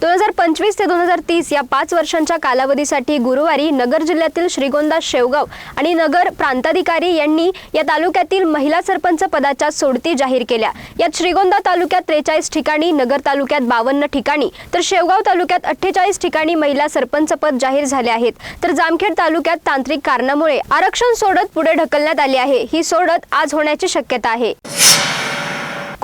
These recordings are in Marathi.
दोन हजार पंचवीस ते दोन हजार तीस या पाच वर्षांच्या कालावधीसाठी गुरुवारी नगर जिल्ह्यातील श्रीगोंदा शेवगाव आणि नगर प्रांताधिकारी यांनी या तालुक्यातील महिला सरपंच पदाच्या सोडती जाहीर केल्या. यात श्रीगोंदा तालुक्यात त्रेचाळीस ठिकाणी नगर तालुक्यात बावन्न ठिकाणी तर शेवगाव तालुक्यात अठ्ठेचाळीस ठिकाणी महिला सरपंच पद जाहीर झाले आहेत. तर जामखेड तालुक्यात तांत्रिक कारणामुळे आरक्षण सोडत पुढे ढकलण्यात आली आहे. ही सोडत आज होण्याची शक्यता आहे.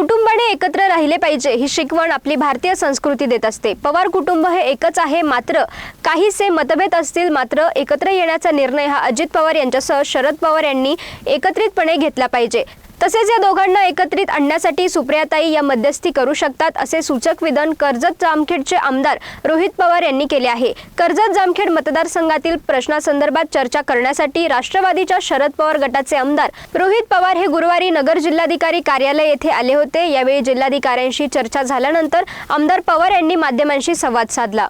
कुटुंबाने एकत्र राहिले पाहिजे ही शिकवण आपली भारतीय संस्कृती देत असते. पवार कुटुंब हे एकच आहे मात्र काहीसे मतभेद असतील मात्र एकत्र येण्याचा निर्णय हा अजित पवार यांच्यासह शरद पवार यांनी एकत्रितपणे घेतला पाहिजे. तसेच या दोघांना एकत्रित आणण्यासाठी सुप्रियाताई या मध्यस्थी करू शकतात असे सूचक विधान कर्जत जामखेडचे आमदार रोहित पवार यांनी केले आहे. कर्जत जामखेड मतदारसंघातील प्रश्नासंदर्भात चर्चा करण्यासाठी राष्ट्रवादीच्या शरद पवार गटाचे आमदार रोहित पवार हे गुरुवारी नगर जिल्हाधिकारी कार्यालय येथे आले होते. यावेळी जिल्हाधिकाऱ्यांशी चर्चा झाल्यानंतर आमदार पवार यांनी माध्यमांशी संवाद साधला.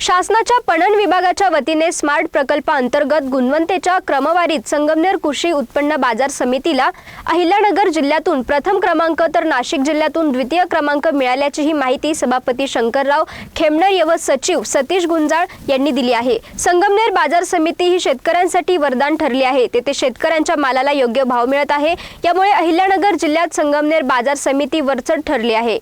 शासनाच्या पणन विभागाच्या वतीने स्मार्ट प्रकल्पाअंतर्गत गुणवंतेच्या क्रमवारीत संगमनेर कृषी उत्पन्न बाजार समितीला अहिल्यानगर जिल्ह्यातून प्रथम क्रमांक तर नाशिक जिल्ह्यातून द्वितीय क्रमांक मिळाल्याची ही माहिती सभापती शंकरराव खेमनर व सचिव सतीश गुंजाळ यांनी दिली आहे. संगमनेर बाजार समिती ही शेतकऱ्यांसाठी वरदान ठरली आहे. तेथे शेतकऱ्यांच्या मालाला योग्य भाव मिळत आहे. यामुळे अहिल्यानगर जिल्ह्यात संगमनेर बाजार समिती वरचढ ठरली आहे.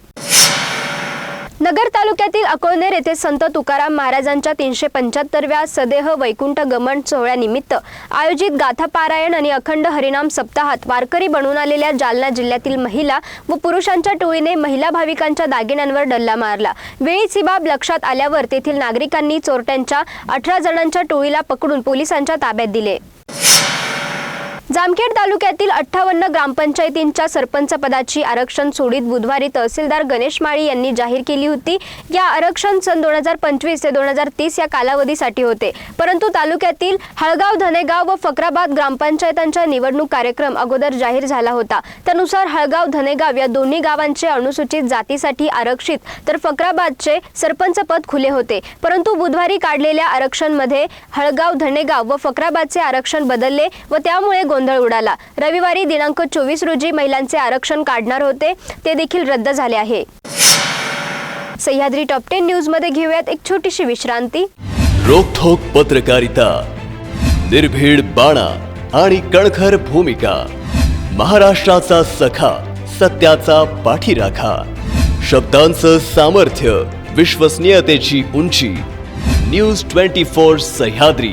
नगर तालुक्यातील अकोळनेर येथे संत तुकाराम महाराजांच्या तीनशे पंच्याहत्तरव्या सदेह वैकुंठ गमन सोहळ्यानिमित्त आयोजित गाथा पारायण आणि अखंड हरिनाम सप्ताहात वारकरी बनून आलेल्या जालना जिल्ह्यातील महिला व पुरुषांच्या टोळीने महिला भाविकांच्या दागिन्यांवर डल्ला मारला. वेळीच ही बाब लक्षात आल्यावर तेथील नागरिकांनी चोरट्यांच्या अठरा जणांच्या टोळीला पकडून पोलिसांच्या ताब्यात दिले. जामखेड तालुक्यातील अठ्ठावन्न ग्रामपंचायतींच्या सरपंच पदाची आरक्षण सोडीत बुधवारी तहसीलदार गणेश माळी यांनी जाहीर केली होती. या आरक्षण सन दोन हजार पंचवीस ते दोन हजार तीस या कालावधीसाठी होते. परंतु तालुक्यातील हळगाव धनेगाव व फकराबाद ग्रामपंचायतांच्या निवडणूक कार्यक्रम अगोदर जाहीर झाला होता. त्यानुसार हळगाव धनेगाव या दोन्ही गावांचे अनुसूचित जातीसाठी आरक्षित तर फकराबादचे सरपंच पद खुले होते. परंतु बुधवारी काढलेल्या आरक्षणमध्ये हळगाव धनेगाव व फकराबादचे आरक्षण बदलले व त्यामुळे गोंधळ उडाला. रविवारी दिनांक चोवीस रोजी महिलांचे आरक्षण काढणार होते ते देखील रद्द झाले आहे. सह्याद्री टॉप टेन न्यूजमध्ये घेऊयात एक छोटीशी विश्रांती. रोखोक पत्रकारिता निर्भीड बाणा आणि कणखर भूमिका महाराष्ट्राचा सखा सत्याचा पाठीराखा शब्दांचं सामर्थ्य विश्वसनीयतेची उंची. News twenty four Sahyadri.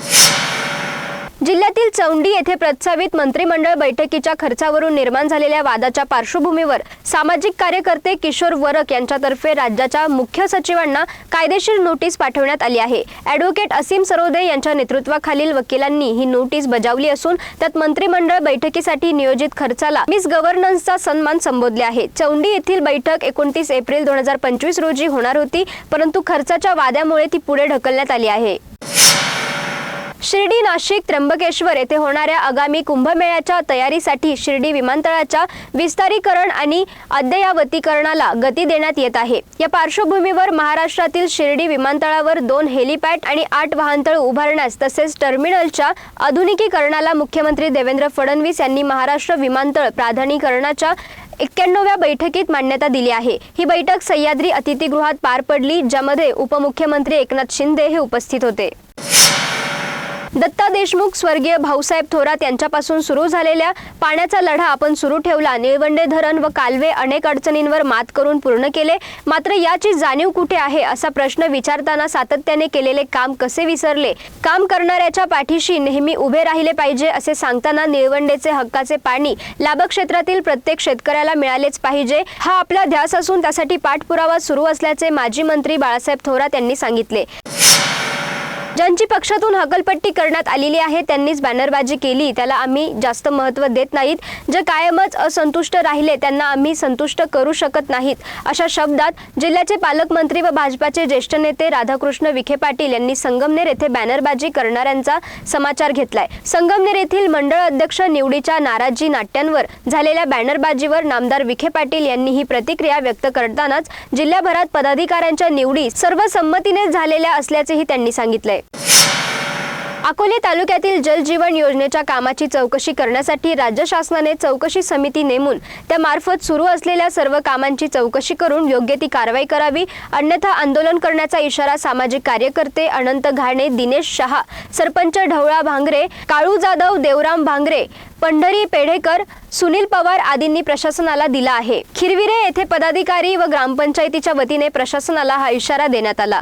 जिल्ह्यातील चौंडी येथे प्रस्तावित मंत्रिमंडळ बैठकीच्या खर्चावरून निर्माण झालेल्या वादाच्या पार्श्वभूमीवर सामाजिक कार्यकर्ते किशोर वरक यांच्यातर्फे राज्याच्या मुख्य सचिवांना कायदेशीर नोटीस पाठवण्यात आली आहे. ॲडव्होकेट असीम सरोदे यांच्या नेतृत्वाखालील वकिलांनी ही नोटीस बजावली असून त्यात मंत्रिमंडळ बैठकीसाठी नियोजित खर्चाला मिस गव्हर्नन्सचा सन्मान संबोधले आहे. चौंडी येथील बैठक एकोणतीस एप्रिल दोन हजार पंचवीस रोजी होणार होती परंतु खर्चाच्या वाद्यामुळे ती पुढे ढकलण्यात आली आहे. शिर्डी नाशिक त्र्यंबकेश्वर येथे होणाऱ्या आगामी कुंभमेळ्याच्या तयारीसाठी शिर्डी विमानतळाच्या विस्तारीकरण आणि अद्ययावतीकरणाला गती देण्यात येत आहे. या पार्श्वभूमीवर महाराष्ट्रातील शिर्डी विमानतळावर दोन हेलिपॅड आणि आठ वाहनतळ उभारण्यास तसेच टर्मिनलच्या आधुनिकीकरणाला मुख्यमंत्री देवेंद्र फडणवीस यांनी महाराष्ट्र विमानतळ प्राधान्यीकरणाच्या एक्क्याण्णव्या बैठकीत मान्यता दिली आहे. ही बैठक सह्याद्री अतिथीगृहात पार पडली ज्यामध्ये उपमुख्यमंत्री एकनाथ शिंदे हे उपस्थित होते. दत्ता देशमुख स्वर्गीय भाऊसाहेब थोरात यांच्यापासून सुरू झालेल्या पाण्याचा लढा आपण सुरू ठेवला. निळवंडे धरण व कालवे अनेक अडचणींवर मात करून पूर्ण केले. मात्र याची जाणीव कुठे आहे असा प्रश्न विचारताना सातत्याने केलेले काम कसे विसरले? काम करणाऱ्याच्या पाठीशी नेहमी उभे राहिले पाहिजे असे सांगताना निळवंडेचे हक्काचे पाणी लाभक्षेत्रातील प्रत्येक शेतकऱ्याला मिळालेच पाहिजे. हा आपला ध्यास असून त्यासाठी पाठपुरावा सुरू असल्याचे माजी मंत्री बाळासाहेब थोरात यांनी सांगितले. ज्यांची पक्षातून हकलपट्टी करण्यात आलेली आहे त्यांनीच बॅनरबाजी केली. त्याला आम्ही जास्त महत्त्व देत नाहीत. जे कायमच असंतुष्ट राहिले त्यांना आम्ही संतुष्ट करू शकत नाहीत. अशा शब्दात जिल्ह्याचे पालकमंत्री व भाजपाचे ज्येष्ठ नेते राधाकृष्ण विखे पाटील यांनी संगमनेर येथे बॅनरबाजी करणाऱ्यांचा समाचार घेतलाय. संगमनेर येथील मंडळ अध्यक्ष निवडीच्या नाराजी नाट्यांवर झालेल्या बॅनरबाजीवर नामदार विखे पाटील यांनी ही प्रतिक्रिया व्यक्त करतानाच जिल्ह्याभरात पदाधिकाऱ्यांच्या निवडी सर्वसंमतीने झालेल्या असल्याचेही त्यांनी सांगितलंय. अकोले तालुक्यातील जल जीवन योजनेच्या कामाची चौकशी करण्यासाठी राज्य शासनाने चौकशी समिती नेमून त्यामार्फत सुरू असलेल्या सर्व कामांची चौकशी करून योग्य ती कारवाई करावी. अन्यथा आंदोलन करण्याचा इशारा सामाजिक कार्यकर्ते अनंत घाणे दिनेश शहा सरपंच ढवळा भांगरे काळू जाधव देवराम भांगरे पंढरी पेढेकर सुनील पवार आदींनी प्रशासनाला दिला आहे. खिरविरे येथे पदाधिकारी व ग्रामपंचायतीच्या वतीने प्रशासनाला हा इशारा देण्यात आला.